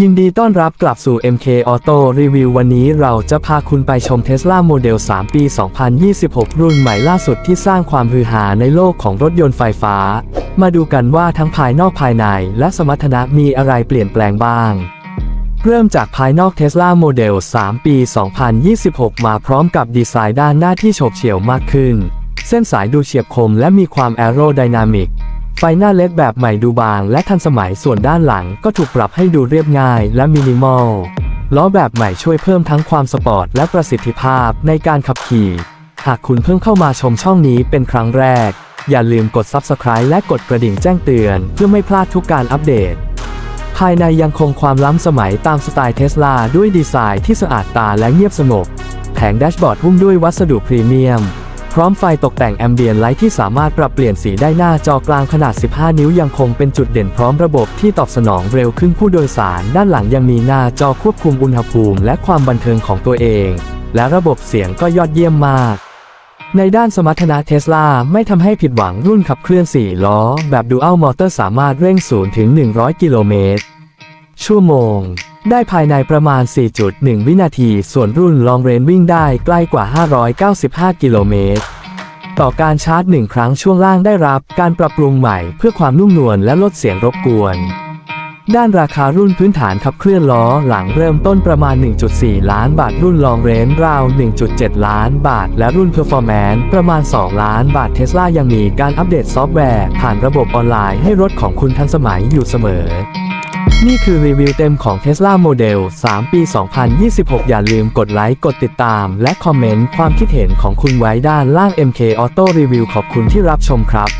ยินดีต้อนรับกลับสู่ MK Auto Review วันนี้เราจะพาคุณไปชม Tesla Model 3 ปี 2026 รุ่นใหม่ล่าสุดที่สร้างความฮือฮาในโลกของรถยนต์ไฟฟ้า มาดูกันว่าทั้งภายนอกภายในและสมรรถนะมีอะไรเปลี่ยนแปลงบ้าง เริ่มจากภายนอก Tesla Model 3 ปี 2026 มาพร้อมกับดีไซน์ด้านหน้าที่โฉบเฉี่ยวมากขึ้น เส้นสายดูเฉียบคมและมีความแอโรไดนามิก ไฟหน้าเล็กแบบใหม่ดูบางและทันสมัยส่วนด้านหลังก็ถูกปรับให้ดูเรียบง่ายและมินิมอล ล้อแบบใหม่ช่วยเพิ่มทั้งความสปอร์ตและประสิทธิภาพในการขับขี่ หากคุณเพิ่งเข้ามาชมช่องนี้เป็นครั้งแรก อย่าลืมกด Subscribe และกดกระดิ่งแจ้งเตือนเพื่อไม่พลาดทุกการอัปเดต ภายในยังคงความล้ำสมัยตามสไตล์เทสลาด้วยดีไซน์ที่สะอาดตาและเงียบสงบ แผงแดชบอร์ดหุ้มด้วยวัสดุพรีเมียม ร้อมไฟตกแต่งแอมเบียนไลท์ที่สามารถปรับเปลี่ยนสีได้หน้าจอกลางขนาด 15 นิ้วยังคงเป็นจุดเด่นพร้อมระบบที่ตอบสนองเร็วขึ้นผู้โดยสาร ด้านหลังยังมีหน้าจอควบคุมอุณหภูมิ และความบันเทิงของตัวเอง และระบบเสียงก็ยอดเยี่ยมมากในด้านสมรรถนะเทสลาไม่ทำให้ผิดหวังรุ่นขับเคลื่อน 4 ล้อ แบบดูอัลมอเตอร์สามารถเร่ง 0 ถึง 100 กิโลเมตร ชั่วโมง ได้ภายในประมาณ 4.1 วินาที ส่วนรุ่นลองเรนวิ่งได้ใกล้กว่า 595 กิโลเมตร ต่อการชาร์จหนึ่งครั้งช่วงล่างได้รับการปรับปรุงใหม่เพื่อความนุ่มนวลและลดเสียงรบกวนด้านราคารุ่นพื้นฐานขับเคลื่อนล้อหลังเริ่มต้นประมาณ 1.4 ล้านบาทรุ่นลองเรนราว 1.7 ล้านบาท และรุ่นเพอร์ฟอร์แมนซ์ประมาณ 2 ล้านบาทเทสลายังมีการอัปเดตซอฟต์แวร์ ผ่านระบบออนไลน์ให้รถของคุณทันสมัยอยู่เสมอ นี่คือรีวิวเต็มของ Tesla Model 3 ปี 2026 อย่าลืมกดไลค์ กดติดตาม และคอมเมนต์ความคิดเห็นของคุณไว้ด้านล่าง MK Auto Review ขอบคุณที่รับชมครับ